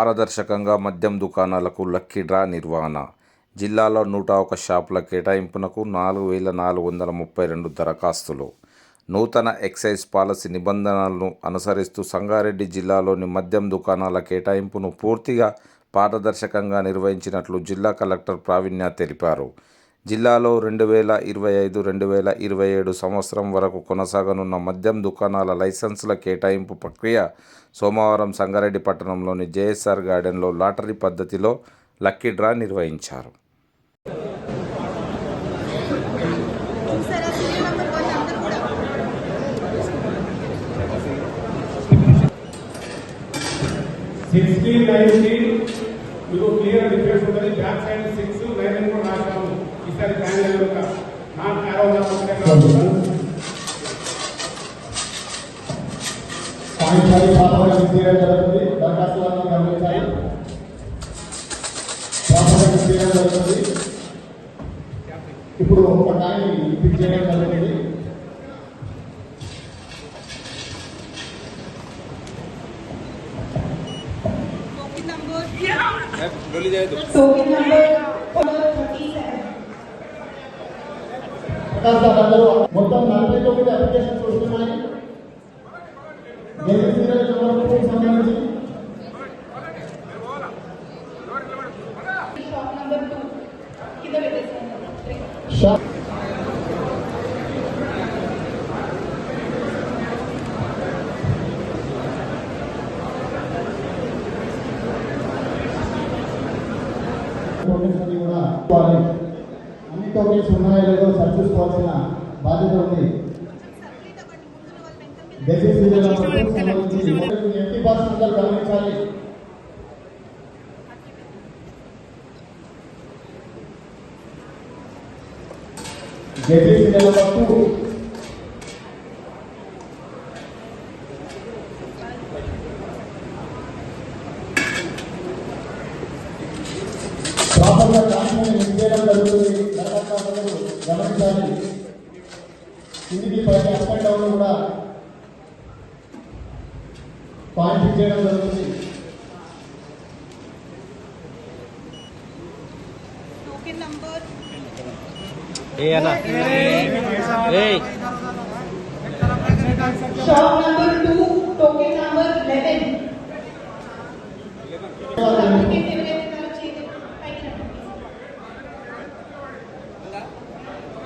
పారదర్శకంగా మద్యం దుకాణాలకు లక్కీ డ్రా నిర్వహణ. జిల్లాలో నూట ఒక షాపుల కేటాయింపునకు నాలుగు వేల నాలుగు వందల ముప్పై రెండు దరఖాస్తులు. నూతన ఎక్సైజ్ పాలసీ నిబంధనలను అనుసరిస్తూ సంగారెడ్డి జిల్లాలోని మద్యం దుకాణాల కేటాయింపును పూర్తిగా పారదర్శకంగా నిర్వహించినట్లు జిల్లా కలెక్టర్ ప్రావీణ్య తెలిపారు. జిల్లాలో రెండు వేల ఇరవై ఐదు రెండు వేల ఇరవై ఏడు సంవత్సరం వరకు కొనసాగనున్న మద్యం దుకాణాల లైసెన్సుల కేటాయింపు ప్రక్రియ సోమవారం సంగారెడ్డి పట్టణంలోని జేఎస్ఆర్ గార్డెన్లో లాటరీ పద్ధతిలో లక్కీ డ్రా నిర్వహించారు. సిక్స్టీన్ నైన్టీన్ మీకు క్లియర్ డిఫరెన్స్ ఉంటుంది బ్యాక్ సైడ్ సిక్స్ నైన్ కూడా రాశాము ఈసారి ప్యానల్ యొక్క నాన్ సాయంత్రాలు పాపలకు తీయడం జరుగుతుంది దరఖాస్తులను గమనించాలి పాపలకు తీయడం జరుగుతుంది ఇప్పుడు ఒక టైం పిక్ చేయడం జరుగుతుంది టోకెన్ నంబర్ అందరూ మొత్తం నలభై తొమ్మిది అప్లికేషన్స్ వస్తున్నాయి సంబంధించి. కూడా టోకెన్స్ ఉన్నాయో లేదో సరి చూసుకోవాల్సిన బాధ్యత ఉంది ఎంపీ పాస్ అందరూ గమనించాలి? గెలిచిన సీరియల్ డాక్యుమెంట్ మిస్ చేయడం జరుగుతుంది గమనించాలి కిందికి పైకి అప్ అండ్ డౌన్ కూడా పాయింట్ చేయడం జరుగుతుంది టోకెన్ నంబర్ Shop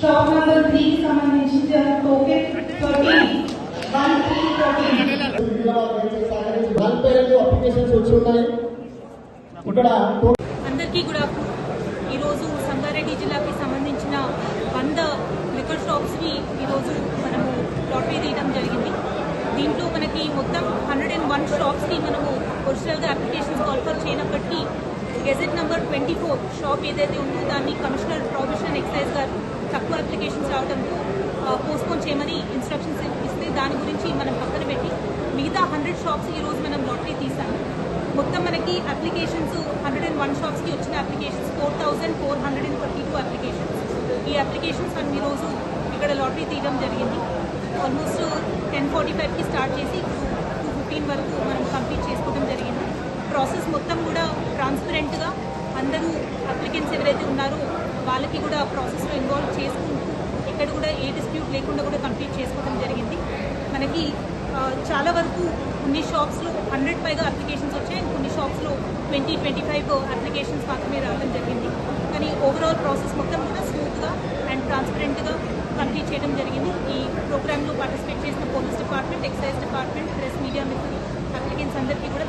షాప్ నెంబర్కి సంబంధించి అందరికీ కూడా ఈరోజు సంగారెడ్డి జిల్లాకి సంబంధించిన వంద లిక్కర్ షాప్స్ని ఈరోజు మనము లాటరీ తీయడం జరిగింది. దీంట్లో మనకి మొత్తం హండ్రెడ్ అండ్ వన్ షాప్స్కి మనము ఒరిజినల్గా applications call for చేయనప్పటికీ gazette number twenty four shop ఏదైతే ఉందో దాన్ని కమిషనర్ ప్రొఫెషనల్ ఎక్సైజ్ గారు తక్కువ అప్లికేషన్స్ రావడంతో పోస్ట్పోన్ చేయమని ఇన్స్ట్రక్షన్స్ ఇస్తే దాని గురించి మనం పక్కన పెట్టి మిగతా హండ్రెడ్ షాప్స్ ఈరోజు మనం లాటరీ తీసాము మొత్తం మనకి అప్లికేషన్స్ హండ్రెడ్ అండ్ వన్ షాప్స్కి వచ్చిన applications four thousand four hundred and thirty two applications ఈ అప్లికేషన్స్ మనం ఈరోజు ఇక్కడ లాటరీ తీయడం జరిగింది. ఆల్మోస్ట్ టెన్ ఫార్టీ ఫైవ్కి స్టార్ట్ చేసి టూ ఫిఫ్టీన్ వరకు మనం కంప్లీట్ చేసుకోవడం జరిగింది. ప్రాసెస్ మొత్తం కూడా ట్రాన్స్పరెంట్గా అందరూ అప్లికెంట్స్ ఎవరైతే ఉన్నారో వాళ్ళకి కూడా ప్రాసెస్లో ఇన్వాల్వ్ చేసుకుంటూ ఎక్కడ కూడా ఏ డిస్ప్యూట్ లేకుండా కూడా కంప్లీట్ చేసుకోవడం జరిగింది. మనకి చాలా వరకు కొన్ని షాప్స్లో హండ్రెడ్ పైగా అప్లికేషన్స్ వచ్చాయి. కొన్ని షాప్స్లో ట్వంటీ ట్వంటీ ఫైవ్ అప్లికేషన్స్ మాత్రమే రావడం జరిగింది. కానీ ఓవరాల్ ప్రాసెస్ మొత్తం కూడా స్మూత్గా అండ్ ట్రాన్స్పరెంట్గా కంప్లీట్ చేయడం జరిగింది. ఈ ప్రోగ్రాంలో పార్టిసిపేట్ చేసిన police department excise department press media మిత్రులు అప్లికెంట్స్ అందరికీ కూడా